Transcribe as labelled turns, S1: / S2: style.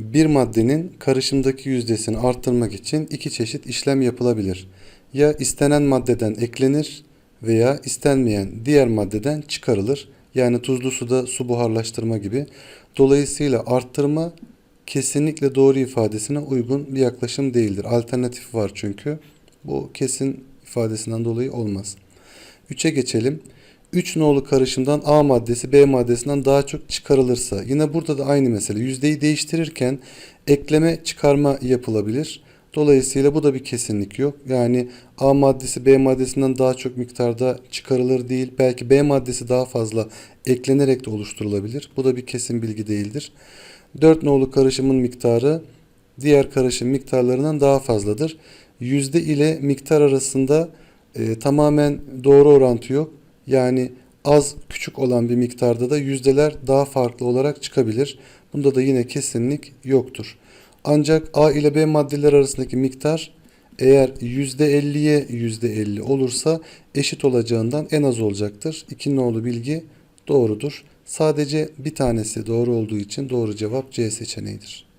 S1: Bir maddenin karışımdaki yüzdesini arttırmak için iki çeşit işlem yapılabilir. Ya istenen maddeden eklenir veya istenmeyen diğer maddeden çıkarılır. Yani tuzlu suda su buharlaştırma gibi. Dolayısıyla arttırma kesinlikle doğru ifadesine uygun bir yaklaşım değildir. Alternatif var çünkü. Bu kesin ifadesinden dolayı olmaz. 3'e geçelim. 3 nolu karışımdan A maddesi B maddesinden daha çok çıkarılırsa yine burada da aynı mesele. Yüzdeyi değiştirirken ekleme çıkarma yapılabilir. Dolayısıyla bu da bir kesinlik yok. Yani A maddesi B maddesinden daha çok miktarda çıkarılır değil. Belki B maddesi daha fazla eklenerek de oluşturulabilir. Bu da bir kesin bilgi değildir. 4 nolu karışımın miktarı diğer karışım miktarlarından daha fazladır. Yüzde ile miktar arasında e, tamamen doğru orantı yok. Yani az küçük olan bir miktarda da yüzdeler daha farklı olarak çıkabilir. Bunda da yine kesinlik yoktur. Ancak A ile B maddeler arasındaki miktar eğer %50'ye %50 olursa eşit olacağından en az olacaktır. İki nolu bilgi doğrudur. Sadece bir tanesi doğru olduğu için doğru cevap C seçeneğidir.